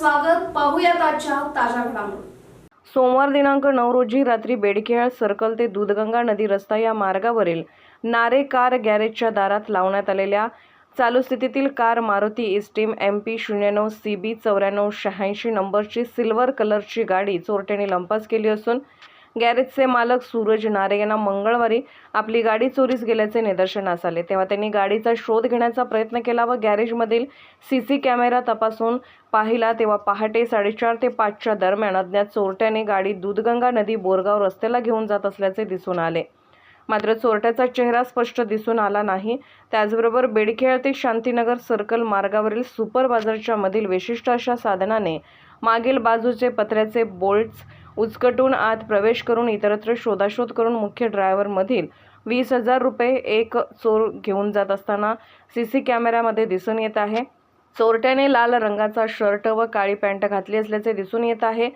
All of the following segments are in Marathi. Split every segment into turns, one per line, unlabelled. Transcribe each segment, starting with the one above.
स्वागत. पाहूयात आजच्या ताज्या घडामोडी.
सोमवार दिनांक नऊ रोजी रात्री बेडकेळ सर्कल ते दूधगंगा नदी रस्ता या मार्गावरील नारे कार गॅरेजच्या दारात लावण्यात आलेल्या चालू स्थितीतील car Maruti Esteem M P शून्य नऊ सी बी चौऱ्याण्णव शहाऐंशी नंबरची सिल्वर कलरची गाडी चोरट्याने लंपास केली असून गॅरेजचे मालक सूरज नारे यांना मंगळवारी आपली गाडी चोरीस गेल्याचे निदर्शनास आले तेव्हा त्यांनी गाडीचा शोध घेण्याचा प्रयत्न केला व गॅरेजमधील सी सी कॅमेरा तपासून पाहिला. तेव्हा पहाटे साडेचार ते पाचच्या दरम्यान अज्ञात चोरट्याने गाडी दूधगंगा नदी बोरगाव रस्त्याला घेऊन जात असल्याचे दिसून आले. मात्र चोरट्याचा चेहरा स्पष्ट दिसून आला नाही. त्याचबरोबर बेडखेळ ते शांतीनगर सर्कल मार्गावरील सुपर बाजारच्या मधील विशिष्ट अशा साधनाने मागील बाजूचे पत्र्याचे बोल्ट्स उचकटून आत प्रवेश करून इतरत्र शोधाशोध करून मुख्य ड्रायव्हरमधील वीस हजार रुपये एक चोर घेऊन जात असताना सी सी कॅमेऱ्यामध्ये दिसून येत आहे. चोरट्याने लाल रंगाचा शर्ट व काळी पॅन्ट घातली असल्याचे दिसून येत आहे.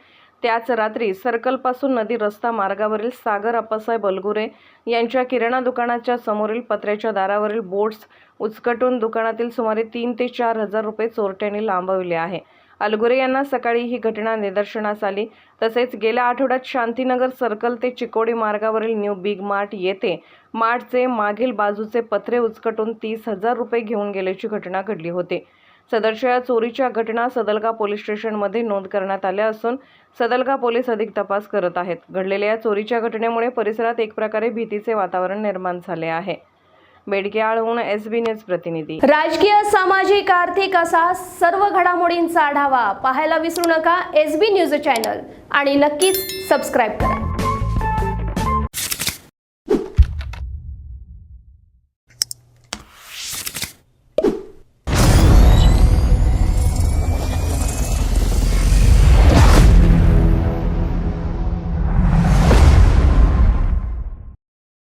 त्याच रात्री सर्कलपासून नदी रस्ता मार्गावरील सागर अप्पासाहेब बलगुरे यांच्या किराणा दुकानाच्या समोरील पत्र्याच्या दारावरील बोट्स उचकटून दुकानातील सुमारे तीन ते चार हजार रुपये चोरट्याने लांबवले आहे. अलगुरे यांना सकाळी ही घटना निदर्शनास आली. तसेच गेल्या आठवड्यात शांतीनगर सर्कल ते चिकोडी मार्गावरील न्यू बिग मार्ट येथे मार्टचे मागील बाजूचे पत्रे उचकटून तीस हजार रुपये घेऊन गेल्याची घटना घडली होती. सदरच्या या चोरीच्या घटना सदलगा पोलीस स्टेशनमध्ये नोंद करण्यात आल्या असून सदलगा पोलीस अधिक तपास करत आहेत. घडलेल्या या चोरीच्या घटनेमुळे परिसरात एक प्रकारे भीतीचे वातावरण निर्माण झाले आहे. बेडकेआळहून एस बी न्यूज प्रतिनिधी.
राजकीय सामाजिक आर्थिक असा सर्व घडामोडींचा आढावा पाहायला विसरू नका एस बी न्यूज चॅनल. आणि नक्कीच सबस्क्राईब करा.